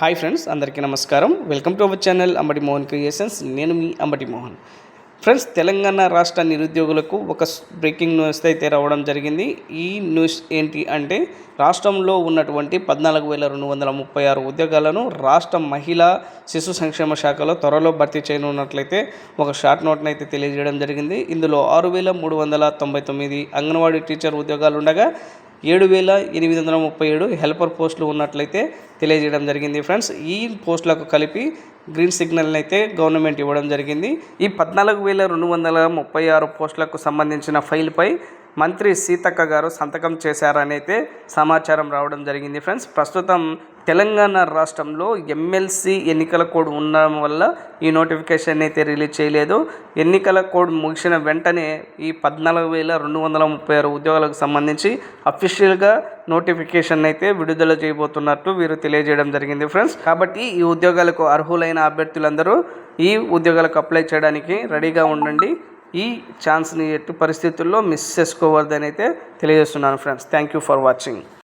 Hi friends అందరికీ నమస్కారం. Welcome to our channel Ambati Mohan creations. నేను మీ అంబటి మోహన్. ఫ్రెండ్స్ తెలంగాణ రాష్ట్ర నిరుద్యోగులకు ఒక బ్రేకింగ్ న్యూస్ అయితే రావడం జరిగింది. ఈ న్యూస్ ఏంటి అంటే రాష్ట్రంలో ఉన్నటువంటి పద్నాలుగు వేల రెండు వందల ముప్పై ఆరు ఉద్యోగాలను రాష్ట్ర మహిళా శిశు సంక్షేమ శాఖలో త్వరలో భర్తీ చేయనున్నట్లయితే ఒక షార్ట్ నోట్ని అయితే తెలియజేయడం జరిగింది. ఇందులో ఆరు వేల మూడు వందల తొంభై తొమ్మిది అంగన్వాడీ టీచర్ ఉద్యోగాలు ఉండగా ఏడు వేల ఎనిమిది వందల ముప్పై ఏడు హెల్పర్ పోస్టులు ఉన్నట్లయితే తెలియజేయడం జరిగింది ఫ్రెండ్స్. ఈ పోస్టులకు కలిపి గ్రీన్ సిగ్నల్ని అయితే గవర్నమెంట్ ఇవ్వడం జరిగింది. ఈ పద్నాలుగు వేల రెండు వందల ముప్పై ఆరు పోస్టులకు సంబంధించిన ఫైల్పై మంత్రి సీతక్క గారు సంతకం చేశారని అయితే సమాచారం రావడం జరిగింది ఫ్రెండ్స్. ప్రస్తుతం తెలంగాణ రాష్ట్రంలో ఎమ్మెల్సీ ఎన్నికల కోడ్ ఉండడం వల్ల ఈ నోటిఫికేషన్ అయితే రిలీజ్ చేయలేదు. ఎన్నికల కోడ్ ముగిసిన వెంటనే ఈ పద్నాలుగు వేల రెండు వందల ముప్పై ఆరు ఉద్యోగాలకు సంబంధించి అఫీషియల్గా నోటిఫికేషన్ అయితే విడుదల చేయబోతున్నట్టు వీరు తెలియజేయడం జరిగింది ఫ్రెండ్స్. కాబట్టి ఈ ఉద్యోగాలకు అర్హులైన అభ్యర్థులందరూ ఈ ఉద్యోగాలకు అప్లై చేయడానికి రెడీగా ఉండండి. ఈ ఛాన్స్ని ఎట్టి పరిస్థితుల్లో మిస్ చేసుకోవద్దని అయితే తెలియజేస్తున్నాను friends thank you for watching